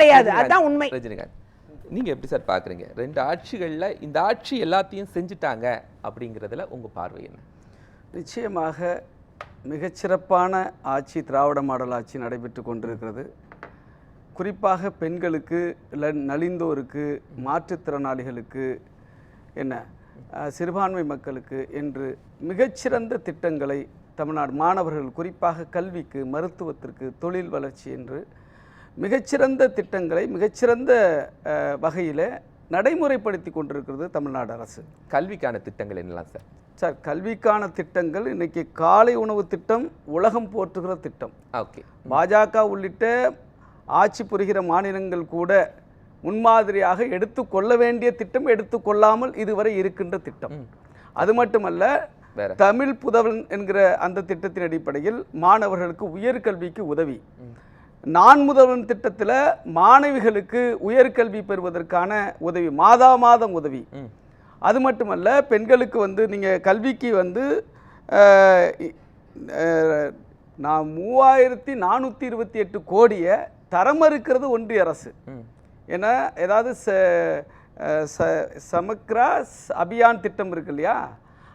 கிடையாது. அதான் உண்மை. ரஜினிகாந்த் நீங்க எப்படி சார் பாக்குறீங்க? ரெண்டு ஆட்சிகள்ல இந்த ஆட்சி எல்லாத்தையும் செஞ்சுட்டாங்க அப்படிங்கறதுல உங்க பார்வை என்ன? நிச்சயமாக மிகச்சிறப்பான ஆட்சி திராவிட மாடல் ஆட்சி நடைபெற்று கொண்டிருக்கிறது. குறிப்பாக பெண்களுக்கு இல்லை நலிந்தோருக்கு மாற்றுத்திறனாளிகளுக்கு என்ன? சிறுபான்மை மக்களுக்கு என்று மிகச்சிறந்த திட்டங்களை தமிழ்நாடு மாணவர்கள் குறிப்பாக கல்விக்கு மருத்துவத்திற்கு தொழில் வளர்ச்சி என்று மிகச்சிறந்த திட்டங்களை மிகச்சிறந்த வகையில் நடைமுறைப்படுத்தி கொண்டிருக்கிறது தமிழ்நாடு அரசு. கல்விக்கான திட்டங்கள் என்னலாம் சார்? சார் கல்விக்கான திட்டங்கள் இன்னைக்கு காலை உணவு திட்டம் உலகம் போற்றுகிற திட்டம். ஓகே. பாஜக உள்ளிட்ட ஆட்சி புரிகிற மாநிலங்கள் கூட முன்மாதிரியாக எடுத்துக்கொள்ள வேண்டிய திட்டம் எடுத்துக்கொள்ளாமல் இதுவரை இருக்கின்ற திட்டம். அது மட்டுமல்ல தமிழ் புதவன் என்கிற அந்த திட்டத்தின் அடிப்படையில் மாணவர்களுக்கு உயர்கல்விக்கு உதவி. நான் முதல்வன் திட்டத்தில் மாணவிகளுக்கு உயர்கல்வி பெறுவதற்கான உதவி மாதா மாதம் உதவி. அது மட்டுமல்ல பெண்களுக்கு வந்து நீங்கள் கல்விக்கு வந்து நான் மூவாயிரத்தி நானூற்றி இருபத்தி எட்டு கோடியை தரமறுக்கிறது ஒன்றிய அரசு. ஏன்னா ஏதாவது ச சமக்ரா அபியான் திட்டம் இருக்கு இல்லையா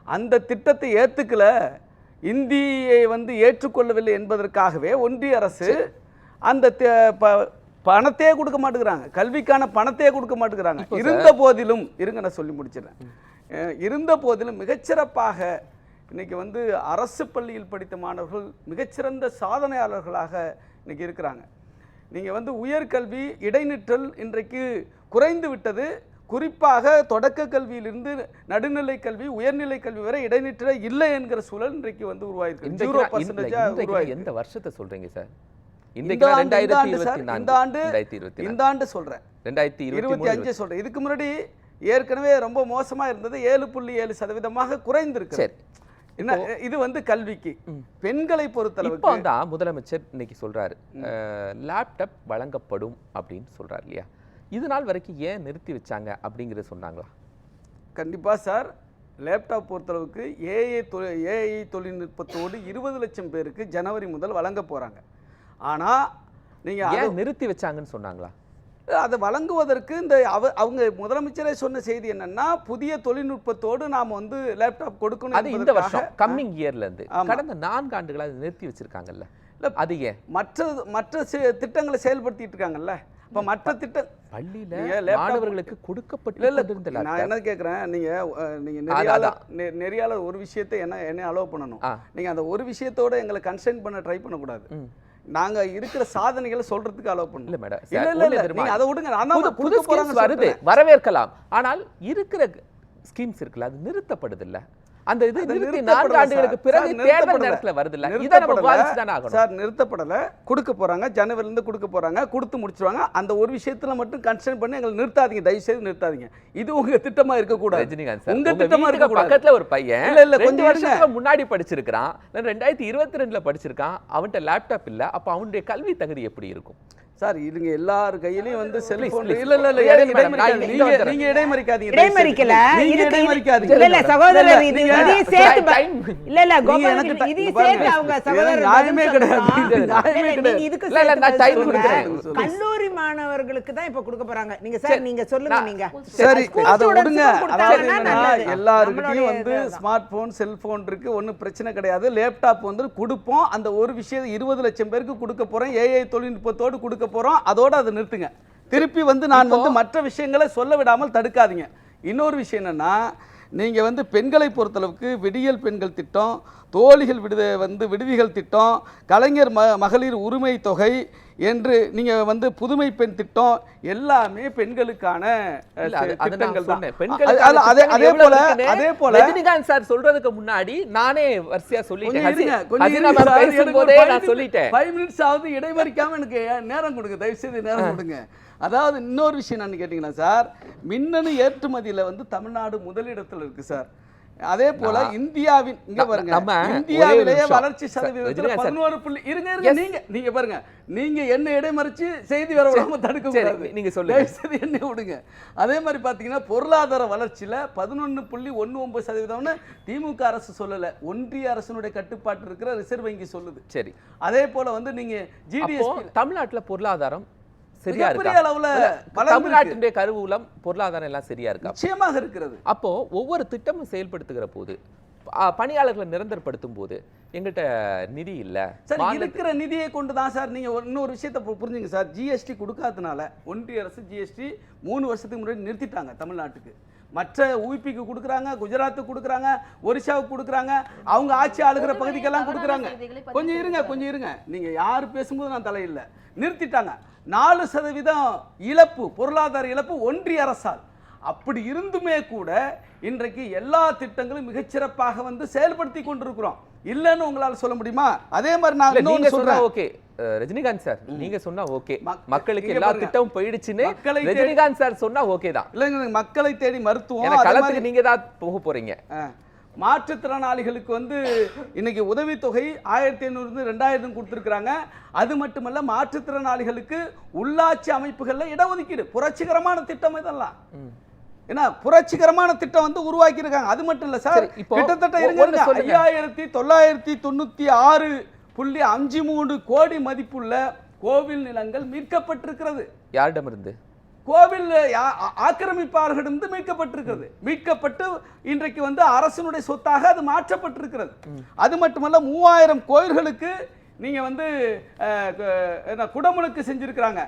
அந்த திட்டத்தை ஏற்றுக்கல இந்தியை வந்து ஏற்றுக்கொள்ளவில்லை என்பதற்காகவே ஒன்றிய அரசு அந்த பணத்தையே கொடுக்க மாட்டேங்கிறாங்க. கல்விக்கான பணத்தையே கொடுக்க மாட்டேங்கிறாங்க. இருந்த போதிலும் இருங்க நான் சொல்லி முடிச்சிடறேன். இருந்த போதிலும் மிகச்சிறப்பாக இன்னைக்கு வந்து அரசு பள்ளியில் படித்த மாணவர்கள் மிகச்சிறந்த சாதனையாளர்களாக இன்னைக்கு இருக்கிறாங்க. நீங்கள் வந்து உயர்கல்வி இடைநிற்றல் இன்றைக்கு குறைந்து விட்டது. குறிப்பாக தொடக்க கல்வியிலிருந்து நடுநிலை கல்வி உயர்நிலை கல்வி வரை இடைநிற்றல இல்லை என்கிற சூழல் இன்றைக்கு வந்து உருவாயிருக்கு. இன்றைக்கு ஜீரோ நான் இந்த- பர்சன்டேஜா இன்றைக்கு உருவாயிருக்கு. எந்த வருஷத்தை சொல்றீங்க சார்? இந்த ஆண்டு இந்த ஆண்டு இந்த ஆண்டு சொல்றேன். ரெண்டாயிரத்தி இருபத்தி அஞ்சு சொல்றேன். இதுக்கு முன்னாடி ஏற்கனவே ரொம்ப மோசமா இருந்தது ஏழு புள்ளி ஏழு சதவீதமாக குறைந்திருக்கு சரி. என்ன இது வந்து கல்விக்கு. பெண்களை பொறுத்தளவுக்கு தான் முதலமைச்சர் இன்னைக்கு சொல்றாரு லேப்டாப் வழங்கப்படும் அப்படின்னு சொல்றாரு இல்லையா? இது நாள் வரைக்கும் ஏன் நிறுத்தி வச்சாங்க அப்படிங்கறத சொன்னாங்களா? கண்டிப்பாக சார். லேப்டாப் பொறுத்தளவுக்கு ஏஐ தொ ஏஐ தொழில்நுட்பத்தோடு இருபது லட்சம் பேருக்கு ஜனவரி முதல் வழங்க போகிறாங்க ஆனால் நீங்கள் ஏன் நிறுத்தி வச்சாங்கன்னு சொன்னாங்களா அதை வழங்குவதற்கு இந்த அவ அவங்க முதலமைச்சரே சொன்ன செய்தி என்னன்னா புதிய தொழில்நுட்பத்தோடு நாம் வந்து லேப்டாப் கொடுக்கணும் அது இந்த வருஷம் கம்மிங் இயர்ல இருந்து ஆமா. கடந்த நான்கு ஆண்டுகளா அதை நிறுத்தி வச்சிருக்காங்கல்ல இல்ல, அது ஏன் மற்ற மற்ற திட்டங்களை செயல்படுத்திட்டு இருக்காங்கல்ல இப்போ மற்ற திட்டம் பள்ளியில மாணவர்களுக்கு கொடுக்கப்பட்டு இல்ல நான். என்ன கேட்குறேன் நீங்க அஹ், நீங்க அதான், நெறியாளர் நெறியாளர் ஒரு விஷயத்தை என்ன என்ன அலோவ் பண்ணணும் ஆ. நீங்க அந்த ஒரு விஷயத்தோட எங்களை கன்சென்ட் பண்ண ட்ரை பண்ணக்கூடாது. நாங்க இருக்கிற சாதனைகளை சொல்றதுக்கு அலோவ் இல்ல பண்ணணும் மேடம் இல்ல இல்ல. நீங்க அதை விடுங்க. நான் புது ஸ்கீம்ஸ் வருது. வரவேற்கலாம். ஆனால் இருக்கிற ஸ்கீம்ஸ் இருக்குல்ல அது நிறுத்தப்படுது இல்ல அந்த இது நிறுத்தி நான்கு ஆண்டுகளுக்கு. பிறகு தேர்தல். நேரத்துல வருது இல்ல இதை நம்ம. விவாதிச்சு தானே ஆகணும். சார் நிறுத்தப்படல. கொடுக்க போறாங்க. ஜனவரில இருந்து கொடுக்க போறாங்க. கொடுத்து முடிச்சிருவாங்க. அந்த ஒரு விஷயத்துல மட்டும் கன்சென்ட் பண்ணி எங்களை நிறுத்தாதீங்க. தயவு செய்து நிறுத்தாதீங்க. இது உங்க திட்டமா இருக்க கூடாது ரஜினிகாந்த் சார் உங்க உங்க திட்டமா வீட்டுக்கு இருக்க பக்கத்துல ஒரு பையன் இல்ல, இல்ல, கொஞ்சம் வருஷத்துல முன்னாடி படிச்சிருக்கான் ரெண்டாயிரத்தி இருபத்தி ரெண்டுல படிச்சிருக்கான். அவன்கிட்ட லேப்டாப் இல்ல. அப்ப அவனுடைய கல்வி தகுதி எப்படி இருக்கும்? சார் இதுங்க எல்லார் கையிலயும் வந்து செல்போன். இல்ல இல்ல இல்ல நீங்க. நீங்க இடைமறிக்காதீங்க இடைமறிக்கல நீங்க இது- இடைமறிக்காதீங்க இல்ல இல்ல சகோதரர் இது இதையும் சேர்த்து. இல்ல இல்ல கோபால் பாருங்க. சேர்த்து அவங்க இது சகோதரர் பதில் கிடையாது. இது இல்ல, கிடையாது. இதுக்கு இல்ல, இல்ல, நான் சொல்லுங்க. கொடுக்குறேன். கல்லூரி மாணவர்களுக்கு தான் இப்ப கொடுக்க போறாங்க நீங்க சார் நீங்க சொல்லுங்க நீங்க சரி அதை விடுங்க அதாவது. எல்லாருக்கிட்டையும் வந்து. ஸ்மார்ட் போன் செல்போன் இருக்கு ஒன்றும் பிரச்சனை கிடையாது லேப்டாப் வந்து கொடுப்போம் அந்த ஒரு விஷயம் இருபது லட்சம் பேருக்கு கொடுக்க போறோம் ஏஐ தொழில்நுட்பத்தோடு கொடுக்க போறோம் அதோட அதை நிறுத்துங்க. திருப்பி வந்து நான் வந்து மற்ற விஷயங்களை சொல்ல விடாமல் தடுக்காதீங்க. இன்னொரு விஷயம் என்னன்னா நீங்க வந்து பெண்களை பொறுத்தளவுக்கு விடியல் பெண்கள் திட்டம் தோழிகள் விடுத வந்து விடுதிகள் திட்டம் கலைஞர் ம மகளிர் உரிமை தொகை என்று நீங்க வந்து புதுமை பெண் திட்டம் எல்லாமே பெண்களுக்கான திட்டங்கள் தான். அது- போல அதே போல ரஜினிகாந்த் சார் சொல்றதுக்கு முன்னாடி நானே வரிசையா சொல்லிட்டேன். சொல்லிட்டேன். five minutes ஆகுது. இடைமறிக்காம எனக்கு நேரம் கொடுங்க. தயவு செய்து நேரம் கொடுங்க. அதாவது இன்னொரு விஷயம் என்னன்னு கேட்டீங்கன்னா சார் மின்னணு ஏற்றுமதியில வந்து தமிழ்நாடு முதலிடத்துல இருக்கு சார். அதே போல இந்தியாவின் இங்க பாருங்க. நம்ம இந்தியாவிலேயே. வளர்ச்சி சதவீதத்துல. பதினோரு புள்ளி இருங்க இருங்க. நீங்க நீங்க பாருங்க. நீங்க என்ன இடைமறிச்சு செய்தி வர விடாம தடுக்க கூடாது. நீங்க சொல்லுங்க. என்ன விடுங்க. அதே மாதிரி பாத்தீங்கன்னா பொருளாதார வளர்ச்சியில பதினொன்னு புள்ளி ஒன்னு ஒன்பது சதவீதம்னு திமுக அரசு சொல்லல. ஒன்றிய அரசினுடைய கட்டுப்பாட்டு இருக்கிற ரிசர்வ் வங்கி சொல்லுது. சரி. அதே போல வந்து நீங்க அப்போ ஜிடிஎஸ்பி தமிழ்நாட்டுல பொருளாதாரம் சரியா இருக்கா? அளவுல. தமிழ்நாட்டினுடைய கருவூலம் பொருளாதாரம் எல்லாம் சரியா இருக்கா? நிச்சயமாக இருக்கிறது. அப்போ ஒவ்வொரு திட்டமும் செயல்படுத்துகிற போது பணியாளர்களை நிரந்தரப்படுத்தும் போது எங்கிட்ட நிதி இல்ல. சார் இருக்கிற நிதியை கொண்டு தான் சார் நீங்க இன்னொரு விஷயத்தை புரிஞ்சுங்க சார். ஜிஎஸ்டி கொடுக்காதனால ஒன்றிய அரசு ஜிஎஸ்டி மூணு வருஷத்துக்கு முன்னாடி நிறுத்திட்டாங்க தமிழ்நாட்டுக்கு. மற்ற உயிப்பிக்கு கொடுக்குறாங்க குஜராத்துக்கு கொடுக்குறாங்க ஒரிசாவுக்கு கொடுக்குறாங்க அவங்க ஆட்சி ஆளுகிற பகுதிக்கெல்லாம் கொடுக்குறாங்க. கொஞ்சம் இருங்க கொஞ்சம் இருங்க. நீங்க யார் பேசும்போது நான் தலையில்ல. நிறுத்திட்டாங்க. நாலு சதவீதம் இழப்பு பொருளாதார இழப்பு ஒன்றிய அரசால். அப்படி இருந்துமே கூட இன்றைக்கு எல்லா திட்டங்களும் மிகச்சிறப்பாக வந்து செயல்படுத்தி கொண்டிருக்கிறோம். இல்லைன்னு உங்களால சொல்ல முடியுமா? அதே மாதிரி நான் சொன்னா சொல்றேன். ஓகே. ரஜினிகாந்த் சார் நீங்க சொன்னா ஓகே. மக்- மக்களுக்கு எல்லா. திட்டமும் போயிடுச்சுன்னு ரஜினிகாந்த் சார் சொன்னா ஓகே தான். இல்லைங்க மக்களை தேடி மருத்துவம் களத்துக்கு நீங்க தான் போக போறீங்க. மாற்றுத்திறனாளிகளுக்கு வந்து இன்னைக்கு உதவித்தொகை ஆயிரத்தி ஐநூறு ரெண்டாயிரம் கொடுத்துருக்குறாங்க. அது மட்டுமல்ல மாற்றுத்திறனாளிகளுக்கு உள்ளாட்சி அமைப்புகளில் இடஒதுக்கீடு புரட்சிகரமான திட்டம் இதெல்லாம். ஏன்னா புரட்சிகரமான திட்டம் வந்து உருவாக்கி இருக்காங்க அது மட்டும் இல்ல சார். கிட்டத்தட்ட இருங்க. ஐயாயிரத்தி தொள்ளாயிரத்தி தொண்ணூத்தி ஆறு புள்ளி அஞ்சு மூணு கோடி மதிப்புள்ள கோவில் நிலங்கள் மீட்கப்பட்டிருக்கிறது. யாரிடம் இருந்து கோவில் யா- ஆ- ஆக்கிரமிப்பாளர்களிடமிருந்து மீட்கப்பட்டிருக்கிறது. மீட்கப்பட்டு இன்றைக்கு வந்து அரசனுடைய சொத்தாக அது மாற்றப்பட்டிருக்கிறது. அது மட்டுமல்ல மூவாயிரம் கோயில்களுக்கு நீங்க வந்து என்ன குடமுழுக்கு செஞ்சிருக்கிறாங்க.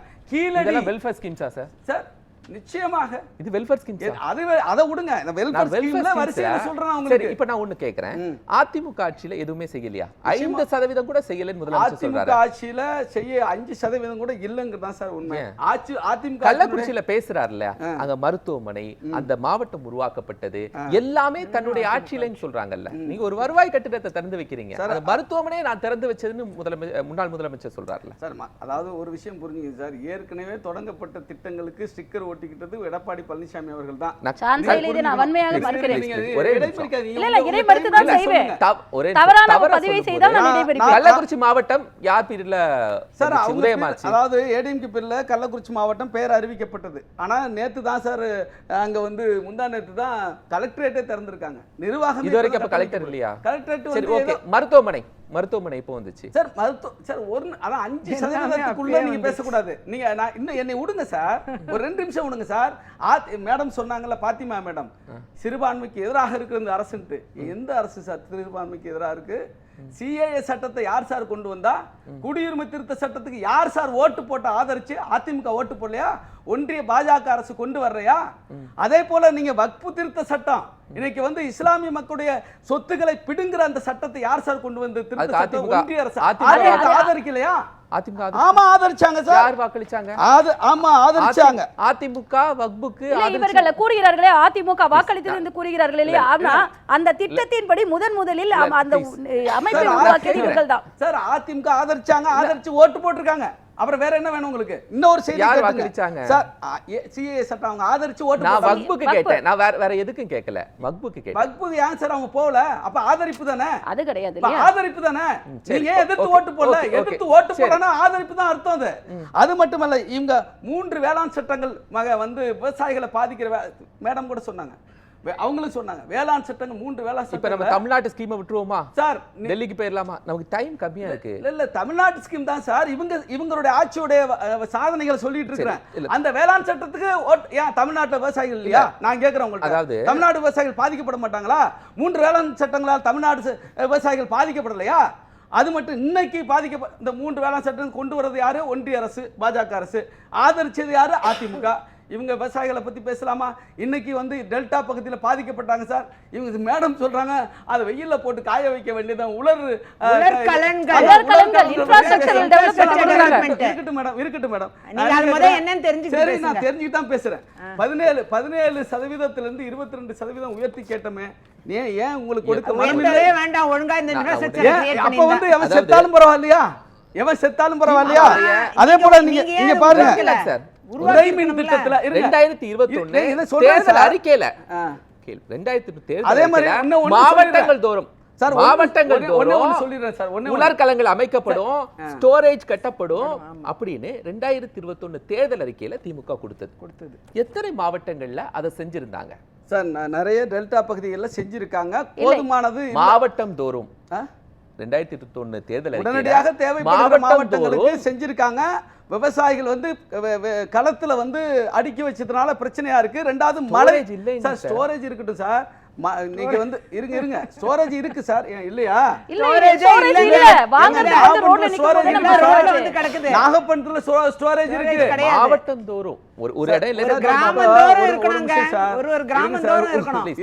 இதெல்லாம் வெல்ஃபேர் ஸ்கீம்ஸா சார்? சார் நிச்சயமாக. இது வெல்ஃபேர் ஸ்கீம்ஸ் எ- அது அதை விடுங்க. இந்த வெல்ஃபேர் ஸ்கீம்ல வரிசையில சொல்றேன் உங்களுக்கு. இப்ப நான் ஒண்ணு கேக்குறேன். அதிமுக ஆட்சியில எதுவுமே செய்யலையா? ஐந்து சதவீதம் கூட செய்யலன்னு முதலமைச்சர் சொல்றாரு. ஆட்சியில செய்ய அஞ்சு சதவீதம் கூட இல்லைங்கிறது தான் சார் உண்மை? ஆட்சி அதிமுக கள்ளக்குறிச்சியில பேசுறாருல்ல. அங்க மருத்துவமனை அந்த மாவட்டம் உருவாக்கப்பட்டது எல்லாமே தன்னுடைய ஆட்சியிலன்னு சொல்றாங்கல்ல. நீங்க ஒரு வருவாய் கட்டிடத்தை திறந்து வைக்கிறீங்க. அந்த மருத்துவமனையை நான் திறந்து வச்சதுன்னு முதலமைச்சர் முன்னாள் முதலமைச்சர் சொல்றாருல சார் அதாவது ஒரு விஷயம் புரிஞ்சுங்க சார். ஏற்கனவே தொடங்கப்பட்ட திட்டங்களுக்கு ஸ்டிக்கர் ஒட்டிக்கிட்டது எடப்பாடி பழனிசாமி அவர்கள் தான் மாவட்டம் யார் பீரியட்ல சார் அதாவது ஏடிஎம்கே பேர்ல கள்ளக்குறிச்சி மாவட்டம் பேர் அறிவிக்கப்பட்டது. ஆனா நேத்து தான் சார் அங்க வந்து முந்தா நேத்து தான் கலெக்டரேட்டே திறந்திருக்காங்க. நிர்வாகம் இது வரைக்கும் அப்ப கலெக்டர் இல்லையா? கலெக்டரேட் மருத்துவமனை. மருத்துவமனை இப்போ வந்துச்சு? சார் மருத்துவ சார் ஒரு அதான் அஞ்சு சதவீதத்துக்குள்ள நீங்க. பேசக்கூடாது. நீங்க நான் இன்னும் என்னை விடுங்க சார் ஒரு ரெண்டு நிமிஷம் விடுங்க சார் ஆத்- மேடம் சொன்னாங்கல்ல பாத்திமா மேடம். சிறுபான்மைக்கு எதிராக இருக்கிற இந்த அரசுன்ட்டு. எந்த அரசு சார் சிறுபான்மைக்கு எதிராக இருக்கு. சிஏஏ சட்டத்தை யார் சார் கொண்டு வந்தா? குடியுரிமை திருத்த சட்டத்துக்கு யார் சார் ஓட்டு போட்டு ஆதரிச்சு அதிமுக ஓட்டு போடலையா? ஒன்றிய பாஜக அரசு கொண்டு வர்றையா அதே போல நீங்க வக்பு திருத்த சட்டம். இன்னைக்கு வந்து இஸ்லாமிய மக்களுடைய சொத்துக்களை பிடுங்குற அந்த சட்டத்தை யார் சார் கொண்டு வந்து திருத்த சட்டம்? ஒன்றிய அரசு. ஆதரிக்கலையா? அதிமுக ஆமா ஆதரிச்சாங்க சார். யார் வாக்களிச்சாங்க? அது ஆமா ஆதரிச்சாங்க. அதி- அதிமுக வக்புக்கு இவர்கள் கூறுகிறார்களே அதிமுக வாக்களித்தது என்று கூறுகிறார்கள் இல்லையா? ஆனா அந்த திட்டத்தின்படி முதன் முதலில் அந்த. அமைப்பை உருவாக்கியது. இவர்கள் தான் சார் அதிமுக ஆதரிச்சாங்க ஆதரிச்சு ஓட்டு போட்டிருக்காங்க. அப்புறம் வேற என்ன வேணும் உங்களுக்கு? இன்னொரு செய்தி யார். வாக்களிச்சாங்க? சார் சிஏ சட்டம் அவங்க ஆதரிச்சு ஓட்டு நான் வக்புக்கு வக்பு. கேட்டேன். நான் வேற வேற எதுக்கும் கேட்கல. வக்புக்கு கேட்டேன். வக்பு ஏன் சார் அவங்க போகல? அப்ப ஆதரிப்பு தானே? அது கிடையாது ஆதரிப்பு தானே? சரி, நீங்க ஏன் எதிர்த்து ஓட்டு போடல? ஓகே. எதிர்த்து ஓட்டு. போடனா ஆதரிப்பு தான் அர்த்தம் அது. அது மட்டுமல்ல இவங்க மூன்று வேளாண் சட்டங்கள் மக வந்து விவசாயிகளை பாதிக்கிற மேடம் கூட சொன்னாங்க. அவங்களும் சொன்னாங்க. வேளாண் சட்டங்கள் மூன்று வேளாண் இப்ப நம்ம தமிழ்நாட்டு ஸ்கீமை விட்டுருவோமா? சார் டெல்லிக்கு போயிடலாமா நமக்கு டைம் கம்மியா இருக்கு. இல்ல இல்ல தமிழ்நாட்டு ஸ்கீம் தான் சார். இவங்க இவங்களுடைய ஆட்சியுடைய சாதனைகளை சொல்லிட்டு இருக்கிறேன். அந்த வேளாண் சட்டத்துக்கு ஏன் தமிழ்நாட்டுல விவசாயிகள் இல்லையா? நான் கேக்குறேன் உங்கள்ட்ட. அதாவது- தமிழ்நாடு விவசாயிகள் பாதிக்கப்பட மாட்டாங்களா? மூன்று வேளாண் சட்டங்களால் தமிழ்நாடு விவசாயிகள் பாதிக்கப்படலையா? அது மட்டும் இன்னைக்கு பாதிக்க இந்த மூன்று வேளாண் சட்டம் கொண்டு வரது யாரு? ஒன்றிய அரசு பாஜக அரசு. ஆதரிச்சது யாரு? அதிமுக. இவங்க விவசாயிகளை பத்தி பேசலாமா? இன்னைக்கு வந்து டெல்டா பகுதியில் பாதிக்கப்பட்டாங்க சார். இவங்க மேடம் சொல்றாங்க அதை வெயில்ல போட்டு காய வைக்க வேண்டியதான் உலர். இருக்கட்டும் மேடம் இருக்கட்டும் மேடம். நீங்க அது முத என்னன்னு தெரிஞ்சுக்கிட்டு சரி நான் பேசுங்க. தெரிஞ்சுக்கிட்டு தான் பேசுறேன் பதினேழு பதினேழு சதவீதத்திலிருந்து இருபத்தி ரெண்டு சதவீதம் உயர்த்தி கேட்டோமே. ஏன் ஏன் உங்களுக்கு கொடுக்க வேண்டாம் ஒழுங்கா இந்த அப்ப வந்து எவன் செத்தாலும் பரவாயில்லையா? எவன் செத்தாலும் பரவாயில்லையா. அதே போல நீங்க நீங்க பாருங்க. ரெண்டாயிரத்தி இருபத்தி சார். அறிக்கையில அதே மாதிரி மாவட்டங்கள். தோறும் சார், மாவட்டங்கள் சொல்லிடுறேன் சார். உலர்களங்கள் அமைக்கப்படும் ஸ்டோரேஜ் கட்டப்படும் அப்படின்னு ரெண்டாயிரத்தி இருபத்தொன்னு தேர்தல் அறிக்கையில திமுக கொடுத்தது கொடுத்தது எத்தனை மாவட்டங்கள்ல அதை செஞ்சிருந்தாங்க சார் நிறைய டெல்டா பகுதிகளில் செஞ்சிருக்காங்க போதுமானது. மாவட்டம் தோறும்? ரெண்டாயிரத்தி இருபத்தி ஒண்ணு தேர்தல் உடனடியாக தேவைப்படுகிற மாவட்டங்களுக்கு செஞ்சிருக்காங்க. விவசாயிகள் வந்து களத்துல வந்து அடுக்கி வச்சதுனால பிரச்சனையா இருக்கு. ரெண்டாவது மழை. ஸ்டோரேஜ் இருக்கட்டும் சார். நீங்க வந்து இருங்க இருங்க. ஸ்டோரேஜ் இருக்கு சார். இல்லையா? நாகப்பட்டினத்துல ஸ்டோரேஜ் Storage இருக்கு. மாவட்டம் தோறும் ஒரு ஒரு ஒரு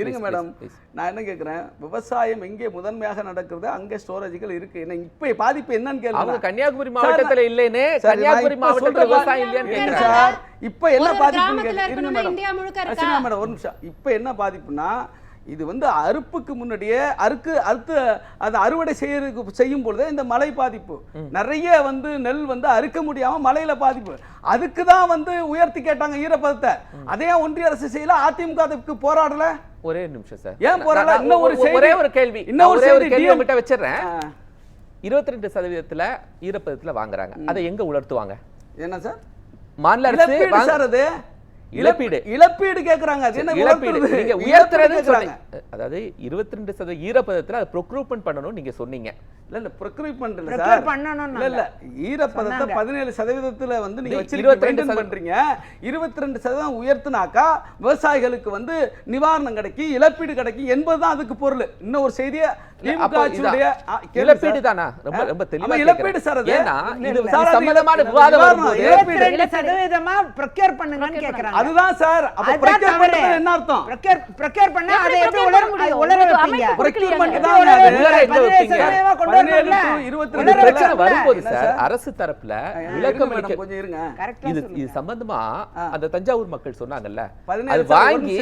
இருங்க மேடம். நான் என்ன கேக்குறேன்? விவசாயம் எங்கே முதன்மையாக நடக்குது அங்கே ஸ்டோரேஜ்கள் இருக்கு. என்ன இப்ப பாதிப்பு என்னன்னு கேளுங்க கன்னியாகுமரி மாவட்டத்துல இல்லைன்னு கன்னியாகுமரி மாவட்டத்துல விவசாயம் இல்லையான்னு சார். இப்ப என்ன ஒரு பாதிப்பு இருங்க மேடம். இந்தியா முழுக்க இருக்கா? ரசிகா மேடம் ஒரு நிமிஷம். இப்ப என்ன பாதிப்புனா இது வந்து அறுப்புக்கு முன்னாடியே அறுக்கு அறுத்து அது அறுவடை செய்யறதுக்கு செய்யும் பொழுது இந்த மழை பாதிப்பு. நிறைய வந்து நெல் வந்து அறுக்க முடியாம மழையில பாதிப்பு. அதுக்கு தான் வந்து உயர்த்தி கேட்டாங்க ஈரப்பதத்தை. அதே ஒன்றிய அரசு செய்யல? அதிமுக அதுக்கு போராடல? ஒரே நிமிஷம் சார். ஏன் போராடல? இன்னும் ஒரு ஒரே ஒரு கேள்வி. இன்னும் ஒரு கேள்வி உங்ககிட்ட வச்சிடுறேன். இருபத்தி ரெண்டு சதவீதத்துல ஈரப்பதத்துல வாங்குறாங்க. அதை எங்க உலர்த்துவாங்க? என்ன சார்? மாநில அரசு இழப்பீடு இழப்பீடு. கேக்குறாங்க அது என்ன இழப்பீடு உலர்த்துறது? நீங்க இழப்பீடு உயர்த்துறதுன்னு கேக்குறாங்க. அதாவது இருபத்தி ரெண்டு சதவீத ஈரப்பதத்துல அதை ப்ரொக்ரூட்மெண்ட் பண்ணணும் நீங்க சொன்னீங்க இல்ல இல்ல ப்ரொக்யூர்மெண்ட் இல்ல சார் பண்ணணும்னாங்க. இல்ல இல்ல ஈரப்பதத்தை. பதினேழு சதவீதத்துல வந்து நீங்க இது வச்சிருக்கீங்க 22 maintain சதவீதம். பண்றீங்க இருபத்தி ரெண்டு சதவீதம் உயர்த்தினாக்கா விவசாயிகளுக்கு வந்து நிவாரணம் கிடைக்கும் இழப்பீடு கிடைக்கும் என்பதுதான் அதுக்கு பொருள் இன்னும் ஒரு செய்தியை இழப்பீடு. தானா ரொம்ப ரொம்ப ஆமா, தெளிவா இழப்பீடு. சார் அது இது சம்பந்தமான. விவாதம் இழப்பீடு. ரெண்டு சதவீதமா ப்ரொக்யூர் பண்ணுங்கன்னு கேக்குறாங்க அதுதான் சார் அப்ப என்ன அர்த்தம் ப்ரொக்யூர் ப்ரொக்யூர் அதை எப்படி உலர முடியும்? உலர வைப்பீங்க? அரசு தரப்புல விளக்கம் கொஞ்சம் இருங்க. இது சம்பந்தமா. அந்த தஞ்சாவூர் மக்கள் சொன்னாங்கல்ல அது வாங்கி.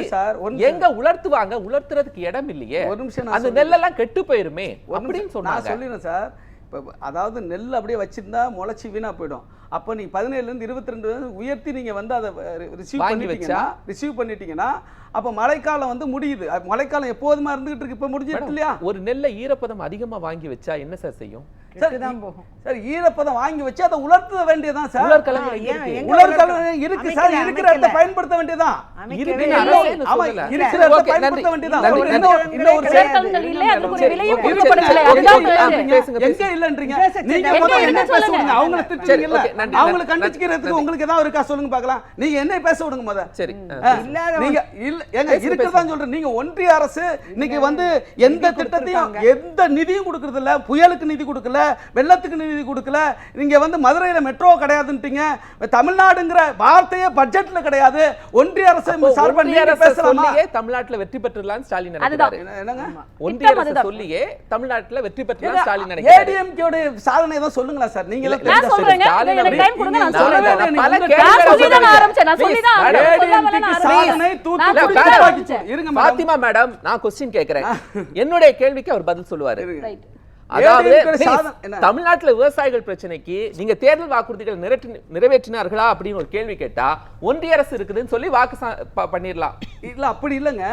எங்க உலர்த்துவாங்க? உலர்த்துறதுக்கு இடம் இல்லையே. ஒரு நிமிஷம் அந்த. நெல்லெல்லாம் கெட்டு போயிருமே அப்படின்னு சொன்னாங்க. சொல்லிடுறேன் சார். இப்போ அதாவது நெல் அப்படியே வச்சிருந்தா முளைச்சி வீணா போயிடும். அப்போ நீ பதினேழுல இருந்து இருபத்தி ரெண்டு உயர்த்தி நீங்க வந்து அதை ரிசீவ் பண்ணிட்டீங்கன்னா ரிசீவ் பண்ணிட்டீங்கன்னா அப்போ மழைக்காலம் வந்து முடியுது. மழைக்காலம் எப்போதுமா இருந்துகிட்டு இருக்கு இப்போ முடிஞ்சிருக்கு இல்லையா? ஒரு நெல்லை ஈரப்பதம் அதிகமா வாங்கி வச்சா என்ன சார் செய்யும்? சார் கெட்டுதான் போகும். சார் ஈரப்பதம் வாங்கி வச்சு அதை உலர்த்த வேண்டியதுதான் சார். ஆ, எங்க ஏன், இருக்கு? சார். இருக்கிற இடத்த. பயன்படுத்த வேண்டியதான் ஆமா. இருக்கிற இடத்த பயன்படுத்த. வேண்டியதான். இன்னொரு- எங்க. இல்லன்றீங்க? நீங்க முதல்ல என்ன பேச சொல்லுங்க. விடுங்க அவங்கள நன்றி, அவங்கள கண்டிச்சுக்கிறதுக்கு. உங்களுக்கு ஏதாவது இருக்கா சொல்லுங்க பார்க்கலாம். நீங்க என்ன பேச விடுங்க முத. சரி. நீங்க இல்ல ஏங்க இருக்கதான் சொல்றேன். நீங்க ஒன்றிய அரசு இன்னைக்கு வந்து எந்த திட்டத்தையும் எந்த நிதியும் கொடுக்கறது இல்ல புயலுக்கு நிதி கொடுக்கல வெள்ளத்துக்கு நிதி கொடுக்கல. நீங்க வந்து மதுரையில மெட்ரோ கிடையாதுன்றீங்க தமிழ்நாடுங்கிற வார்த்தையே பட்ஜெட்ல கிடையாது. ஒன்றிய அரசு அப்போ சார்பா ஒன்றிய நீங்க அரசை பேசலாமா? தமிழ்நாட்டுல வெற்றி பெற்றலாம்னு ஸ்டாலின் என்னங்க? ஒன்றிய அரசு. சொல்லியே தமிழ்நாட்டுல வெற்றி பெற்றலாம் ஸ்டாலின் ஏடிஎம்கேயோட சாதனை தான் சொல்லுங்களா சார். நீங்க இல்ல, எல்லாம் நான் தெரிஞ்சா சொல்றேங்க ஸ்டாலின் எனக்கு அவர்கள் டைம் கொடுங்க நான் நீங்க சொல்றேன். சொல்லவே இல்லை, பல நீங்க கேள்விகளை நான் சொல்லி தான் சொல்லுங்க. ஆரம்பிச்சேன் நான் சொல்லி தான் Please, ஆரம்பிச்சேன். சொல்லாமல நான் ADMK ஆரம்பிச்சேன். சாதனை தூத்து நான் சொல்லி இல்ல, தான் வேண்டாம். ஆரம்பிச்சேன். இருங்க பாத்திமா மேடம் நான் கொஸ்டின் கேக்குறேன் என்னுடைய கேள்விக்கு அவர் பதில் சொல்லுவாரு. அதாவது? தமிழ்நாட்டுல விவசாயிகள் பிரச்சனைக்கு நீங்க தேர்தல் வாக்குறுதிகள் நிறைவேற்றி நிறைவேற்றினார்களா அப்படின்னு ஒரு கேள்வி கேட்டா ஒன்றிய அரசு இருக்குதுன்னு சொல்லி வாக்கு பண்ணிடலாம். இல்ல அப்படி இல்லைங்க.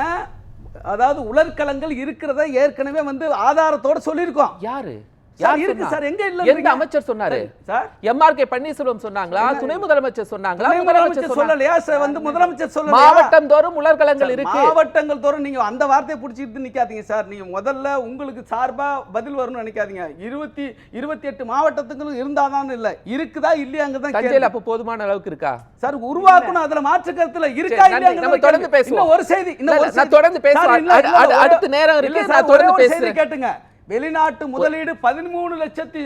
அதாவது உலர்களங்கள் இருக்கிறத ஏற்கனவே வந்து ஆதாரத்தோட சொல்லியிருக்கோம். யாரு? யார் இருக்கு? சார், எங்க எந்த இல்லைன்றீங்க? அமைச்சர் சொன்னாரு? சார் எம்ஆர்கே பன்னீர்செல்வம் சொன்னாங்களா? துணை முதலமைச்சர் சொன்னாங்களா? முதலமைச்சர் சொல்லலையா சார்? வந்து முதலமைச்சர் மாவட்டம் தோறும் உலர்களங்கள் இருக்கு. மாவட்டங்கள் தோறும் நீங்க அந்த வார்த்தையை பிடிச்சிட்டு நிக்காதீங்க சார். நீங்க முதல்ல உங்களுக்கு சார்பா பதில் வரும்னு நினைக்காதீங்க. இருபத்தி இருபத்தி எட்டு மாவட்டத்துக்கும் இருந்தாதான் இல்ல. இருக்குதா இல்லையாங்கதான் கேள்வி. அப்ப போதுமான அளவுக்கு இருக்கா? சார் உருவாக்கணும். அதுல மாற்று கருத்துல இருக்கா நம்ம தொடர்ந்து. பேசுவோம். ஒரு செய்தி இன்னும் இல்ல, இல்ல. தொடர்ந்து இல்ல, இல்ல, ஒரே- அடுத்த நேரம் இல்ல இருக்கு, நான் தொடர்ந்து பேசுறேன். கேட்டுங்க. வெளிநாட்டு முதலீடு பதிமூணு லட்சத்தி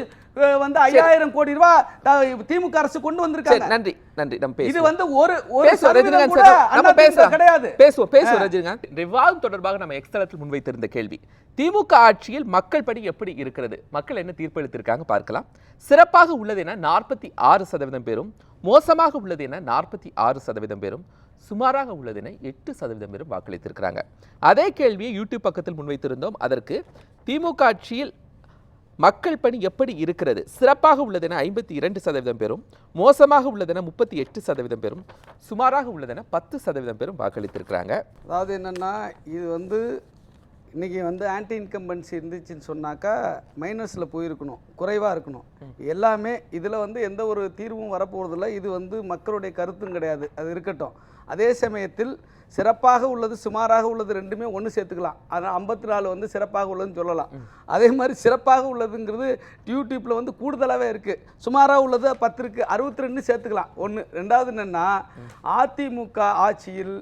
வந்து ஐயாயிரம் கோடி ரூபாய் திமுக அரசு கொண்டு சரி வந்திருக்காங்க நன்றி நன்றி. நம்ம இது வந்து ஒரு ஒரு நம்ம பேசலாம். கிடையாது. பேசுவோம் பேசுவோம் ரஜினிகாந்த். விவாதம் தொடர்பாக நம்ம எக்ஸ்தலத்தில் முன்வைத்திருந்த கேள்வி. திமுக ஆட்சியில் மக்கள் படி எப்படி இருக்கிறது? மக்கள் என்ன தீர்ப்பளித்திருக்காங்க பார்க்கலாம். சிறப்பாக உள்ளது என நாற்பத்தி ஆறு சதவீதம் பேரும் மோசமாக உள்ளது என நாற்பத்தி ஆறு சதவீதம் பேரும் சுமாராக உள்ளதென எட்டு சதவீதம் பேரும் வாக்களித்திருக்கிறாங்க. அதே கேள்வியை யூடியூப் பக்கத்தில் முன்வைத்திருந்தோம். அதற்கு திமுக ஆட்சியில் மக்கள் பணி எப்படி இருக்கிறது? சிறப்பாக உள்ளதென ஐம்பத்தி இரண்டு சதவீதம் பேரும் மோசமாக உள்ளதென முப்பத்தி எட்டு சதவீதம் பேரும் சுமாராக உள்ளதென பத்து சதவீதம் பேரும் வாக்களித்திருக்கிறாங்க. அதாவது என்னென்னா இது வந்து இன்னைக்கு வந்து ஆன்டி இன்கம்பன்சி இருந்துச்சுன்னு சொன்னாக்கா மைனஸில் போயிருக்கணும் குறைவாக இருக்கணும். எல்லாமே இதில் வந்து எந்த ஒரு தீர்வும் வரப்போறதில்ல. இது வந்து மக்களுடைய கருத்தும் கிடையாது. அது இருக்கட்டும். அதே சமயத்தில் சிறப்பாக உள்ளது சுமாராக உள்ளது ரெண்டுமே ஒன்று சேர்த்துக்கலாம். ஆனால் ஐம்பத்தி நாலு வந்து சிறப்பாக உள்ளதுன்னு சொல்லலாம். அதே மாதிரி சிறப்பாக உள்ளதுங்கிறது யூடியூப்பில் வந்து கூடுதலாகவே இருக்குது சுமாராக உள்ளது பத்து இருக்குது அறுபத்தி ரெண்டு சேர்த்துக்கலாம். ஒன்று ரெண்டாவது என்னென்னா அதிமுக ஆட்சியில்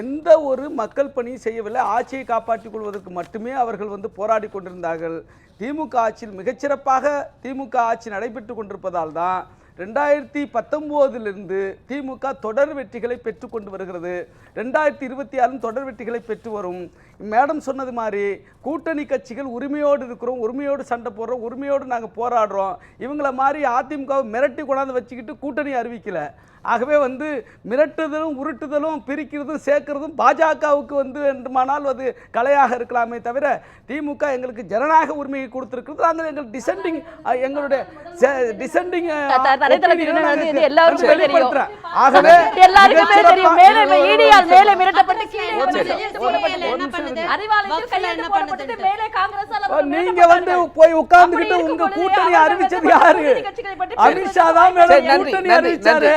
எந்த ஒரு மக்கள் பணியும் செய்யவில்லை. ஆட்சியை காப்பாற்றிக் கொள்வதற்கு மட்டுமே அவர்கள் வந்து போராடி கொண்டிருந்தார்கள். திமுக ஆட்சியில் மிகச்சிறப்பாக திமுக ஆட்சி நடைபெற்று கொண்டிருப்பதால் தான் ரெண்டாயிரத்தி பத்தொம்போதிலிருந்து திமுக தொடர் வெற்றிகளை பெற்றுக்கொண்டு வருகிறது. ரெண்டாயிரத்தி இருபத்தி ஆறும் தொடர் வெற்றிகளை பெற்று வரும். மேடம் சொன்னது மாதிரி கூட்டணி கட்சிகள் உரிமையோடு இருக்கிறோம் உரிமையோடு சண்டை போடுறோம் உரிமையோடு நாங்கள் போராடுறோம். இவங்கள மாதிரி அதிமுகவை மிரட்டி கொண்டாந்து வச்சுக்கிட்டு கூட்டணி அறிவிக்கலை. ஆகவே வந்து மிரட்டுதலும் உருட்டுதலும் பிரிக்கிறதும் சேர்க்கிறதும் பாஜகவுக்கு வந்து வேண்டுமானால் அது கலையாக இருக்கலாமே தவிர திமுக எங்களுக்கு ஜனநாயக உரிமையை கொடுத்திருக்கிறது. நாங்கள் எங்கள் டிசெண்டிங் எங்களுடைய டிசெண்டிங் தெரியும். ஆகவே நீங்க வந்து போய் உட்கார்ந்துகிட்டு அப்படி உங்க கூட்டணி அறிவிச்சது யாரு? அமித்ஷா தான் கூட்டணி அறிவிச்சாரு.